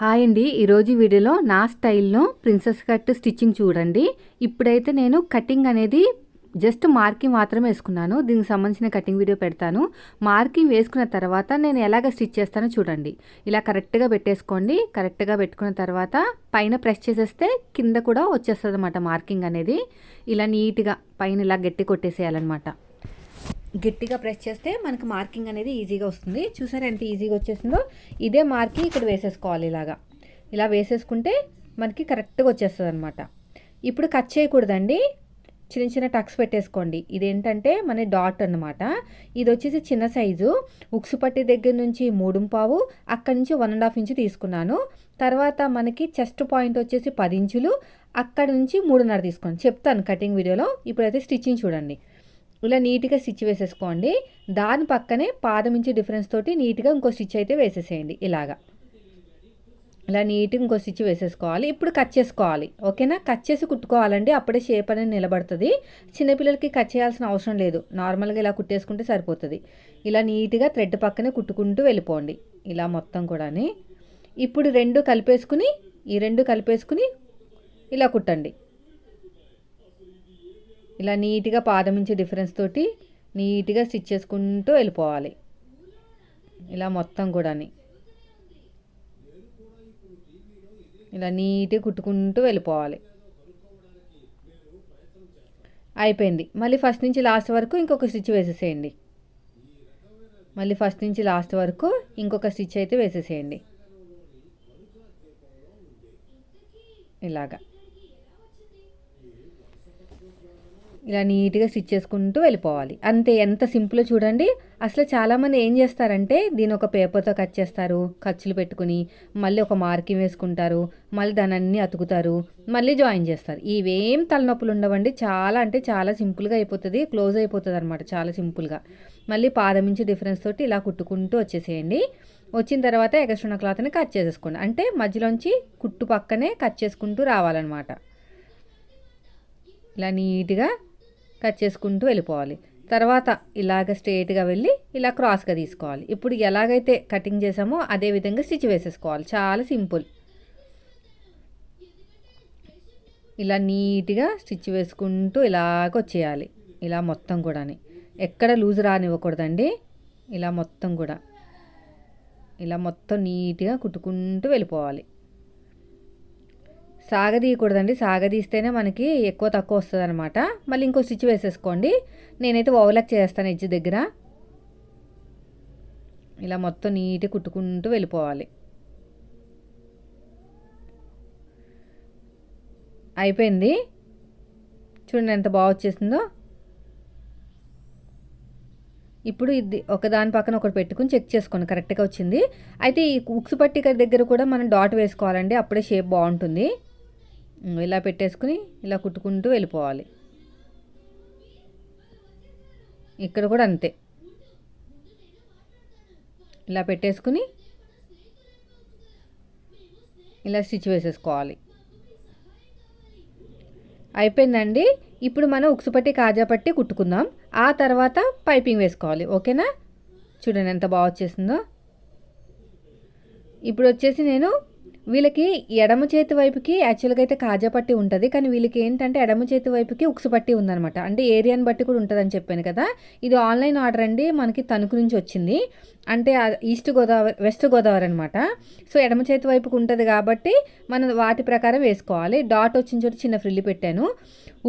Hi అండి. ఈరోజు వీడియోలో నా స్టైల్లో ప్రిన్సెస్ కట్ స్టిచ్చింగ్ చూడండి. ఇప్పుడైతే నేను కటింగ్ అనేది జస్ట్ మార్కింగ్ మాత్రమే వేసుకున్నాను. దీనికి సంబంధించిన కటింగ్ వీడియో పెడతాను. మార్కింగ్ వేసుకున్న తర్వాత నేను ఎలాగ స్టిచ్ చేస్తానో చూడండి. ఇలా కరెక్ట్గా పెట్టేసుకోండి. కరెక్ట్గా పెట్టుకున్న తర్వాత పైన ప్రెస్ చేసేస్తే కింద కూడా వచ్చేస్తుంది మార్కింగ్ అనేది. ఇలా నీట్గా పైన ఇలా గట్టి కొట్టేసేయాలన్నమాట. గట్టిగా ప్రెస్ చేస్తే మనకు మార్కింగ్ అనేది ఈజీగా వస్తుంది. చూసారా ఎంత ఈజీగా వచ్చేసిందో? ఇదే మార్కింగ్ ఇక్కడ వేసేసుకోవాలి ఇలాగా. ఇలా వేసేసుకుంటే మనకి కరెక్ట్గా వచ్చేస్తుంది అనమాట ఇప్పుడు కట్ చేయకూడదండి. చిన్న చిన్న టక్స్ పెట్టేసుకోండి. ఇదేంటంటే మన డాట్ అనమాట ఇది వచ్చేసి చిన్న సైజు. ఉక్సు పట్టి దగ్గర నుంచి మూడు పావు అక్కడి నుంచి వన్ అండ్ హాఫ్ ఇంచు తీసుకున్నాను. తర్వాత మనకి చెస్ట్ పాయింట్ వచ్చేసి పది ఇంచులు అక్కడి నుంచి మూడున్నర తీసుకోండి. చెప్తాను కటింగ్ వీడియోలో. ఇప్పుడైతే స్టిచ్చింగ్ చూడండి. ఇలా నీట్గా స్టిచ్ వేసేసుకోండి. దాని పక్కనే పాదం ఇంచి డిఫరెన్స్ తోటి నీట్గా ఇంకో స్టిచ్ అయితే వేసేసేయండి ఇలాగా. ఇలా నీట్గా ఇంకో స్టిచ్ వేసేసుకోవాలి. ఇప్పుడు కట్ చేసుకోవాలి. ఓకేనా? కట్ చేసి కుట్టుకోవాలండి. అప్పుడే షేప్ అనేది నిలబడుతుంది. చిన్నపిల్లలకి కట్ చేయాల్సిన అవసరం లేదు. నార్మల్గా ఇలా కుట్టేసుకుంటే సరిపోతుంది. ఇలా నీట్గా థ్రెడ్ పక్కనే కుట్టుకుంటూ వెళ్ళిపోండి. ఇలా మొత్తం కూడా ఇప్పుడు రెండు కలిపేసుకుని ఈ రెండు కలిపేసుకుని ఇలా కుట్టండి. ఇలా నీట్గా పాదమించే డిఫరెన్స్ తోటి నీట్గా స్టిచ్ చేసుకుంటూ వెళ్ళిపోవాలి. ఇలా మొత్తం కూడాని. ఇలా నీట్గా కుట్టుకుంటూ వెళ్ళిపోవాలి. అయిపోయింది. మళ్ళీ ఫస్ట్ నుంచి లాస్ట్ వరకు ఇంకొక స్టిచ్ వేసేసేయండి. మళ్ళీ ఫస్ట్ నుంచి లాస్ట్ వరకు ఇంకొక స్టిచ్ అయితే వేసేసేయండి. ఇలాగా. ఇలా నీట్గా స్టిచ్ చేసుకుంటూ వెళ్ళిపోవాలి. అంతే ఎంత సింపుల్ చూడండి. అసలు చాలామంది ఏం చేస్తారంటే దీని ఒక పేపర్తో కట్ చేస్తారు. ఖర్చులు పెట్టుకుని మళ్ళీ ఒక మార్కింగ్ వేసుకుంటారు. మళ్ళీ దాని అన్నీ అతుకుతారు. మళ్ళీ జాయిన్ చేస్తారు. ఇవేం తలనొప్పులు ఉండవండి. చాలా అంటే చాలా సింపుల్గా అయిపోతుంది. క్లోజ్ అయిపోతుంది అనమాట చాలా సింపుల్గా. మళ్ళీ పాదమించి డిఫరెన్స్ తోటి ఇలా కుట్టుకుంటూ వచ్చేసేయండి. వచ్చిన తర్వాత ఎగస్ట్రున్న క్లాత్ని కట్ చేసేసుకోండి. అంటే మధ్యలోంచి కుట్టు పక్కనే కట్ చేసుకుంటూ రావాలన్నమాట. ఇలా నీట్గా కట్ చేసుకుంటూ వెళ్ళిపోవాలి. తర్వాత ఇలాగ స్ట్రేట్గా వెళ్ళి ఇలా క్రాస్గా తీసుకోవాలి. ఇప్పుడు ఎలాగైతే కటింగ్ చేసామో అదే విధంగా స్టిచ్ వేసేసుకోవాలి. చాలా సింపుల్ ఇలా నీట్గా స్టిచ్ వేసుకుంటూ ఇలాగ వచ్చేయాలి. ఇలా మొత్తం కూడా ఎక్కడ లూజ్ రానివ్వకూడదండి. ఇలా మొత్తం కూడా. ఇలా మొత్తం నీట్గా కుట్టుకుంటూ వెళ్ళిపోవాలి. సాగదీయకూడదండి. సాగదీస్తేనే మనకి ఎక్కువ తక్కువ వస్తుంది అనమాట మళ్ళీ ఇంకో స్టిచ్ వేసేసుకోండి. నేనైతే ఓవర్లాక్ చేస్తాను ఎడ్జ్ దగ్గర. ఇలా మొత్తం నీట్గా కుట్టుకుంటూ వెళ్ళిపోవాలి. అయిపోయింది. చూడండి ఎంత బాగా వచ్చేసిందో. ఇప్పుడు ఇది ఒకదాని పక్కన ఒకటి పెట్టుకుని చెక్ చేసుకోండి. కరెక్ట్గా వచ్చింది. అయితే ఈ ఉక్స్ పట్టిక దగ్గర కూడా మనం డాట్ వేసుకోవాలండి. అప్పుడే షేప్ బాగుంటుంది. ఇలా పెట్టేసుకుని ఇలా కుట్టుకుంటూ వెళ్ళిపోవాలి. ఇక్కడ కూడా అంతే. ఇలా పెట్టేసుకుని ఇలా స్టిచ్ వేసేసుకోవాలి. అయిపోయిందండి. ఇప్పుడు మనం ఉక్సుపట్టి కాజాపట్టి కుట్టుకుందాం. ఆ తర్వాత పైపింగ్ వేసుకోవాలి. ఓకేనా? చూడండి ఎంత బాగా వచ్చేసిందో. ఇప్పుడు వచ్చేసి నేను వీళ్ళకి ఎడమ చేతి వైపుకి యాక్చువల్గా అయితే కాజా పట్టి ఉంటుంది కానీ వీళ్ళకి ఏంటంటే ఎడమ చేతి వైపుకి ఉక్సు పట్టి ఉందనమాట అంటే ఏరియాని బట్టి కూడా ఉంటుందని చెప్పాను కదా. ఇది ఆన్లైన్ ఆర్డర్ అండి మనకి తణుకు నుంచి వచ్చింది. అంటే ఈస్ట్ గోదావరి వెస్ట్ గోదావరి అనమాట సో ఎడమ చేతి వైపుకి ఉంటుంది కాబట్టి మనం వాటి ప్రకారం వేసుకోవాలి. డాట్ వచ్చిన చోటు చిన్న ఫ్రిల్లి పెట్టాను.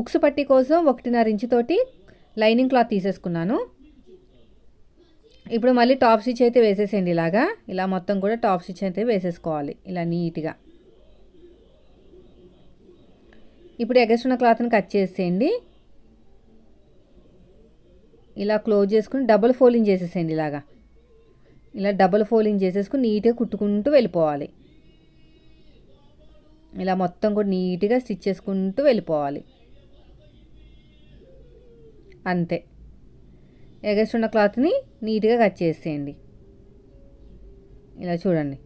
ఉక్సు పట్టి కోసం ఒకటిన్నర ఇంచుతోటి లైనింగ్ క్లాత్ తీసేసుకున్నాను. ఇప్పుడు మళ్ళీ టాప్ స్టిచ్ అయితే వేసేసేయండి ఇలాగా. ఇలా మొత్తం కూడా టాప్ స్టిచ్ అయితే వేసేసుకోవాలి. ఇలా నీట్గా. ఇప్పుడు ఎగస్ట్రున్న క్లాత్ని కట్ చేసేయండి. ఇలా క్లోజ్ చేసుకుని డబుల్ ఫోల్డింగ్ చేసేసేయండి ఇలాగా. ఇలా డబుల్ ఫోల్డింగ్ చేసేసుకుని నీట్గా కుట్టుకుంటూ వెళ్ళిపోవాలి. ఇలా మొత్తం కూడా నీట్గా స్టిచ్ చేసుకుంటూ వెళ్ళిపోవాలి. అంతే. ఎగస్ట్రున్న క్లాత్ని నీట్గా కట్ చేసేయండి. ఇలా చూడండి.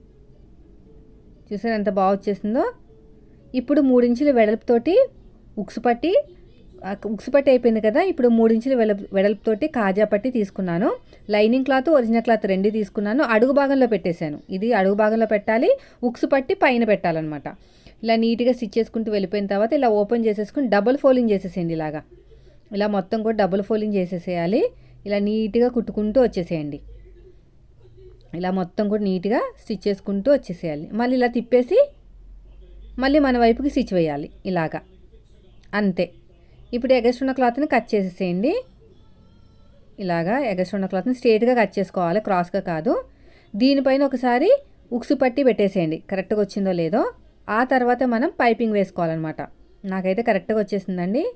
చూసారు ఎంత బాగా వచ్చేసిందో? ఇప్పుడు మూడించుల వెడల్పుతోటి ఉక్సు పట్టి ఉక్సు పట్టి అయిపోయింది కదా ఇప్పుడు మూడించుల వెల వెడల్పుతోటి కాజా పట్టి తీసుకున్నాను. లైనింగ్ క్లాత్ ఒరిజినల్ క్లాత్ రెండు తీసుకున్నాను. అడుగు భాగంలో పెట్టేశాను. ఇది అడుగు భాగంలో పెట్టాలి. ఉక్సు పట్టి పైన పెట్టాలన్నమాట. ఇలా నీట్గా స్టిచ్ చేసుకుంటూ వెళ్ళిపోయిన తర్వాత ఇలా ఓపెన్ చేసేసుకుని డబుల్ ఫోల్డింగ్ చేసేసేయండి ఇలాగా. ఇలా మొత్తం కూడా డబుల్ ఫోల్డింగ్ చేసేసేయాలి. ఇలా నీట్గా కుట్టుకుంటూ వచ్చేసేయండి. ఇలా మొత్తం కూడా నీట్గా స్టిచ్ చేసుకుంటూ వచ్చేసేయాలి. మళ్ళీ ఇలా తిప్పేసి మళ్ళీ మన వైపుకి స్టిచ్ వేయాలి ఇలాగా. అంతే. ఇప్పుడు ఎగస్ట్రున్న క్లాత్ని కట్ చేసేసేయండి. ఇలాగా ఎగస్ట్రున్న క్లాత్ని స్ట్రేట్గా కట్ చేసుకోవాలి. క్రాస్గా కాదు. దీనిపైన ఒకసారి ఉక్సు పట్టి పెట్టేసేయండి. కరెక్ట్గా వచ్చిందో లేదో. ఆ తర్వాత మనం పైపింగ్ వేసుకోవాలన్నమాట. నాకైతే కరెక్ట్గా వచ్చేసిందండి.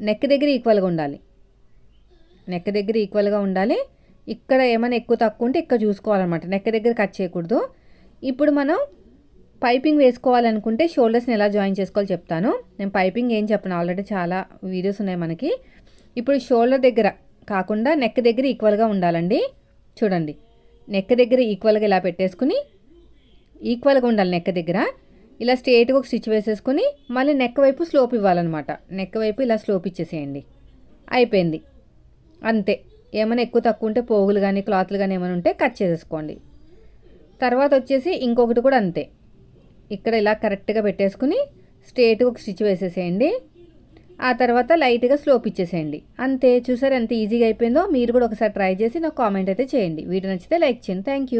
నెక్ దగ్గర ఈక్వల్గా ఉండాలి. నెక్ దగ్గర ఈక్వల్గా ఉండాలి. ఇక్కడ ఏమైనా ఎక్కువ తక్కువ ఉంటే ఇక్కడ చూసుకోవాలన్నమాట. నెక్ దగ్గర కట్ చేయకూడదు. ఇప్పుడు మనం పైపింగ్ వేసుకోవాలనుకుంటే షోల్డర్స్ని ఎలా జాయిన్ చేసుకోవాలో చెప్తాను. నేను పైపింగ్ ఏం చెప్పను. ఆల్రెడీ చాలా వీడియోస్ ఉన్నాయి మనకి. ఇప్పుడు షోల్డర్ దగ్గర కాకుండా నెక్ దగ్గర ఈక్వల్గా ఉండాలండి. చూడండి. నెక్ దగ్గర ఈక్వల్గా ఇలా పెట్టేసుకుని ఈక్వల్గా ఉండాలి నెక్ దగ్గర. ఇలా స్ట్రేట్గా ఒక స్టిచ్ వేసేసుకుని మళ్ళీ నెక్ వైపు స్లోప్ ఇవ్వాలన్నమాట. నెక్ వైపు ఇలా స్లోప్ ఇచ్చేసేయండి. అయిపోయింది. అంతే. ఏమైనా ఎక్కువ తక్కువ ఉంటే పోగులు కానీ క్లాత్లు కానీ ఏమైనా ఉంటే కట్ చేసేసుకోండి. తర్వాత వచ్చేసి ఇంకొకటి కూడా అంతే. ఇక్కడ ఇలా కరెక్ట్గా పెట్టేసుకుని స్ట్రేట్గా ఒక స్టిచ్ వేసేసేయండి. ఆ తర్వాత లైట్గా స్లోప్ ఇచ్చేసేయండి. అంతే. చూసారు ఎంత ఈజీగా అయిపోయిందో? మీరు కూడా ఒకసారి ట్రై చేసి నాకు కామెంట్ అయితే చేయండి. వీడియో నచ్చితే లైక్ చేయండి. Thank you.